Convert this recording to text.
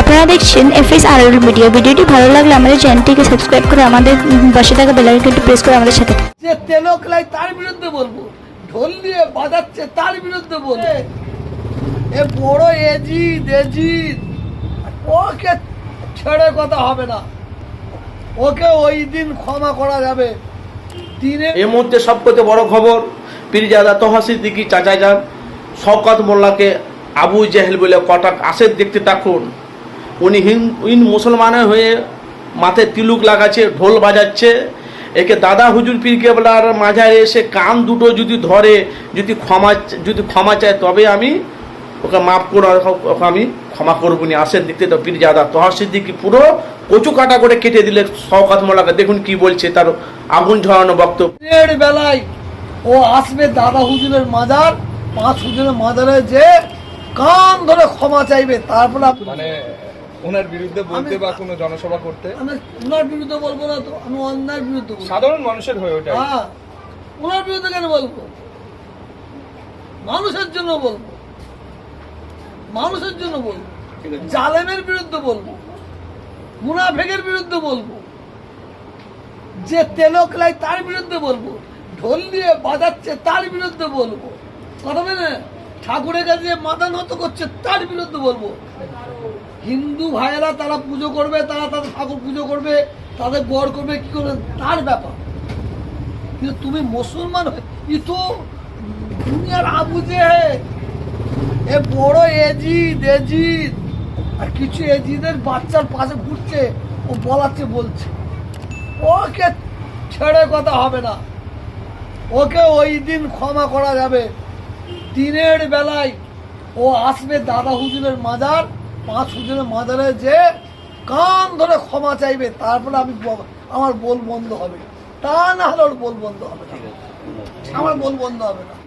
আপনারা দেখছেন F S আর media. ভিডিওটি ভালো লাগলে আমাদের চ্যানেলটিকে সাবস্ক্রাইব করে আমাদের পাশে থাকা বেলাইকনটি প্রেস করে আমাদের সাথে থাকুন। যে তেলকলাই তার বিরুদ্ধে বলব ঢোল দিয়ে বাজাচ্ছে তার বিরুদ্ধে বলব। এ বড় এজি দেজি ওকে ছেড়ে কথা হবে না। ওকে ওই দিন ক্ষমা করা যাবে। দিনে এই মুহূর্তে সবথেকে বড় খবর পীরজাদা তোহা সিদ্দিকি চাচা যান শওকত মোল্লাকে আবু জেহেল বলে কটাক আসে দেখতে থাকুন। উনি হিন ইন মুসলমানের হয়ে মাথায় তিলুক লাগাচ্ছে ঢোল বাজাচ্ছে। একে দাদা হুজুর পীর কেবলার মাঝারে এসে কান দুটো যদি ধরে যদি ক্ষমা যদি ক্ষমা চায় তবে আমি ওকে মাফ করে ওকে আমি ক্ষমা করব নি। আসেন দেখতে তো পীর পীরজাদা তোহা সিদ্দিকি পুরো কচু কাটা করে কেটে দিলে শওকত মোল্লাকে। দেখুন কি বলছে তার আগুন ঝরানো বক্তব্য। বেলায় ও আসবে দাদা হুজুরের মাজার পাঁচ হুজুরের মাজারে যে কান ধরে ক্ষমা চাইবে তারপর মানে ওনার বিরুদ্ধে বলতে বা কোনো জনসভা করতে? আমি ওনার বিরুদ্ধে বলব না তো আমি অন্যায়ের বিরুদ্ধে বলব। সাধারণ মানুষের হয়ে ওঠে হ্যাঁ ওনার বিরুদ্ধে কেন বলব? মানুষের জন্য বলব। মানুষের জন্য বলব। জালেমের বিরুদ্ধে বলব। মুনাফেকের বিরুদ্ধে বলব। যে তেলকলাই তার বিরুদ্ধে বলব। ঢোল দিয়ে বাজাচ্ছে তার বিরুদ্ধে বলব। কথা বলে? ঠাকুরের কাছে মাথা নত করছে, তার বিরুদ্ধে বলব। হিন্দু ভাইয়েরা তারা পুজো করবে, তারা তাদের ঠাকুর পুজো করবে, তাদের গড় করবে, কি করবে, তার ব্যাপার। কিন্তু তুমি মুসলমান ই তো দুনিয়ার আবু যে এ বড় এজিদ এজিদ। আর কিছু এজিদের বাচ্চার পাশে ঘুরছে, ও বলাচ্ছে, বলছে। ওকে ছেড়ে কথা হবে না। ওকে ওই দিন ক্ষমা করা যাবে। দিনের বেলায় ও আসবে দাদা হুজুরের মাজার পাঁচ হুজুরের মাজারে যে কান ধরে ক্ষমা চাইবে তারপরে আমি আমার বোল বন্ধ হবে। তা না হলে ওর বোল বন্ধ হবে না। আমার বোল বন্ধ হবে না।